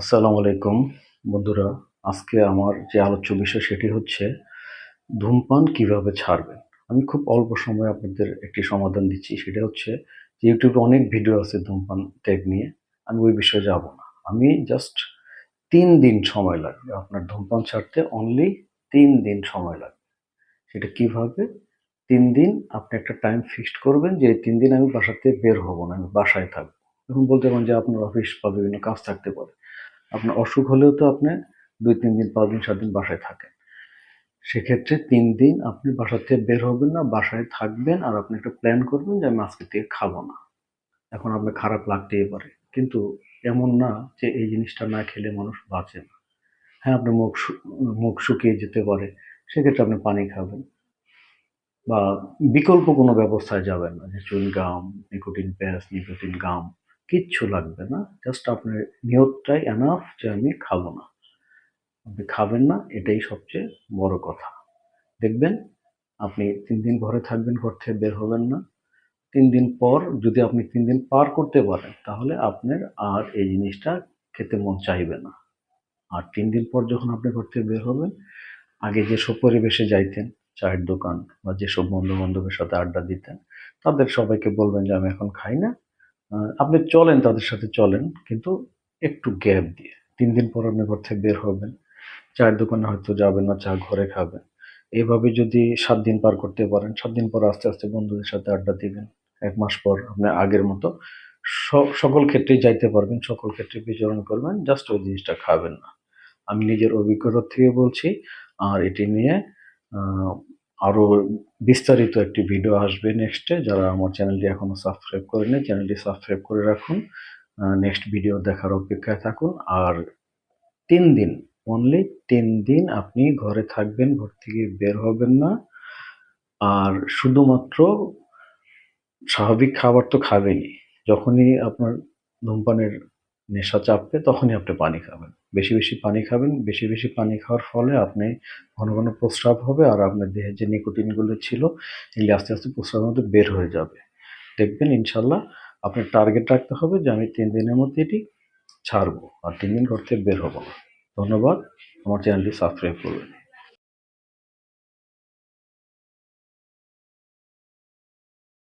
আসসালামু আলাইকুম বন্ধুরা, আজকে আমার যে আলোচ্য বিষয় সেটি হচ্ছে ধূমপান কীভাবে ছাড়বেন। আমি খুব অল্প সময়ে আপনাদের একটি সমাধান দিচ্ছি, সেটা হচ্ছে যে ইউটিউবে অনেক ভিডিও আছে ধূমপান ত্যাগ নিয়ে, আমি ওই বিষয়ে যাব না। আমি জাস্ট তিন দিন সময় লাগবে আপনার ধূমপান ছাড়তে অনলি তিন দিন সময় লাগবে। সেটা কীভাবে? তিন দিন আপনি একটা টাইম ফিক্সড করবেন যে তিন দিন আমি বাসাতে বের হব না, আমি বাসায় থাকব। এখন বলতে পারেন যে আপনার অফিস বা বিভিন্ন কাজ থাকতে পারে। আপনার অসুখ হলেও তো আপনি দুই, তিন দিন, পাঁচ দিন, সাত দিন বাসায় থাকেন। সেক্ষেত্রে তিন দিন আপনি বাসা থেকে বের হবেন না, বাসায় থাকবেন আর আপনি একটা প্ল্যান করবেন যে আমি আজকে থেকে খাব না। এখন আপনার খারাপ লাগতেই পারে। কিন্তু এমন না যে এই জিনিসটা না খেলে মানুষ বাঁচে না। হ্যাঁ আপনার মুখ মুখ শুকিয়ে যেতে পারে, সেক্ষেত্রে আপনি পানি খাবেন। বা বিকল্প কোনো ব্যবস্থায় যাবেন না যে চুল গাম, নিকোটিন প্যাস নিকোটিন গাম। কিচ্ছু লাগবে না জাস্ট আপনার নিয়তটাই এনাফ যে আমি খাব না। আপনি খাবেন না, এটাই সবচেয়ে বড় কথা। দেখবেন, আপনি তিন দিন ঘরে থাকবেন, ঘর থেকে বের হবেন না। তিন দিন পর যদি আপনি তিন দিন পার করতে পারেন, তাহলে আপনার আর এই জিনিসটা খেতে মন চাইবে না। আর তিন দিন পর যখন আপনি ঘর থেকে বের হবেন, আগে যেসব পরিবেশে যাইতেন, চায়ের দোকান বা যেসব বন্ধু বান্ধবের সাথে আড্ডা দিতেন, তাদের সবাইকে বলবেন যে, আমি এখন খাই না। আপনি চলেন, তাদের সাথে চলেন, কিন্তু একটু গ্যাপ দিয়ে। তিন দিন পর আপনি ঘর থেকে বের হবেন, চায়ের দোকানে হয়তো যাবেন না, চা ঘরে খাবেন। এভাবে যদি সাত দিন পার করতে পারেন, সাত দিন পর আস্তে আস্তে বন্ধুদের সাথে আড্ডা দিবেন। এক মাস পর আপনি আগের মতো সকল ক্ষেত্রেই যাইতে পারবেন, সকল ক্ষেত্রে বিচরণ করবেন, জাস্ট ওই জিনিসটা খাবেন না। আমি নিজের অভিজ্ঞতা থেকে বলছি, আর এটি নিয়ে আহ, আরও বিস্তারিত একটি ভিডিও আসবে নেক্সটে যারা আমার চ্যানেলটি এখনও সাবস্ক্রাইব করেনি চ্যানেলটি সাবস্ক্রাইব করে রাখুন। নেক্সট ভিডিও দেখার অপেক্ষায় থাকুন। আর তিন দিন অনলি তিন দিন আপনি ঘরে থাকবেন ঘর থেকে বের হবেন না। আর শুধুমাত্র স্বাভাবিক খাবার তো খাবেনই। যখনই আপনার ধূমপানের নেশা চাপবে তখনই আপনি পানি খাবেন। বেশি বেশি পানি খাবেন। বেশি বেশি পানি খাওয়ার ফলে আপনি ঘন ঘন প্রস্রাব হবে আর আপনার দেহের যে নিকোটিনগুলো ছিল এগুলি আস্তে আস্তে প্রস্রাবের মধ্যে বের হয়ে যাবে। দেখবেন ইনশাল্লাহ আপনার টার্গেট রাখতে হবে যে আমি তিন দিনের মধ্যে এটি ছাড়বো আর তিন দিন থেকে বের হব না। ধন্যবাদ। আমার চ্যানেলটি সাবস্ক্রাইব করবেন।